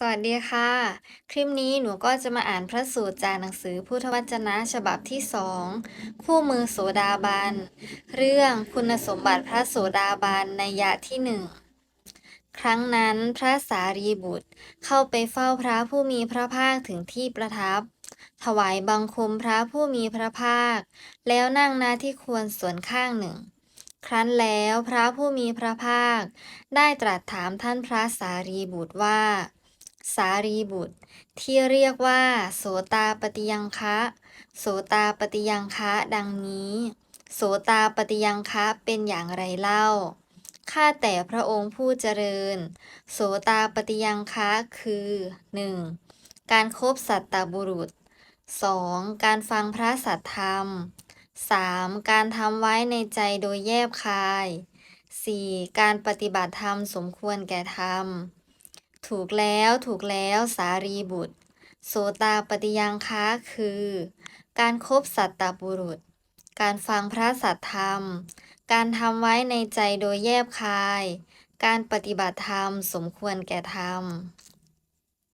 สวัสดีค่ะ คลิปนี้หนูก็จะมาอ่านพระสูตรจากหนังสือพุทธวจนะฉบับที่สองคู่มือโสดาบัน เรื่องคุณสมบัติพระโสดาบันในยะที่หนึ่งครั้งนั้นพระสารีบุตรเข้าไปเฝ้าพระผู้มีพระภาคถึงที่ประทับ ถวายบังคมพระผู้มีพระภาค แล้วนั่งหน้าที่ควรส่วนข้างหนึ่ง ครั้นแล้วพระผู้มีพระภาค ได้ตรัสถามท่านพระสารีบุตรว่า สารีบุตร ที่เรียกว่า โสตาปฏิยังคะ โสตาปฏิยังคะดังนี้ โสตาปฏิยังคะเป็นอย่างไรเล่า ข้าแต่พระองค์ผู้เจริญ โสตาปฏิยังคะคือ 1. การครบสัตตบุรุษ 2. การฟังพระสัทธรรม 3. การทำไว้ในใจโดยแยบคาย 4. การปฏิบัติธรรมสมควรแก่ธรรม ถูกแล้วถูกแล้วสารีบุตร โสตาปฏิยังคะคือ การครบสัตตบุรุษ การฟังพระสัทธรรม การทำไว้ในใจโดยแยบคาย การปฏิบัติธรรมสมควรแก่ธรรม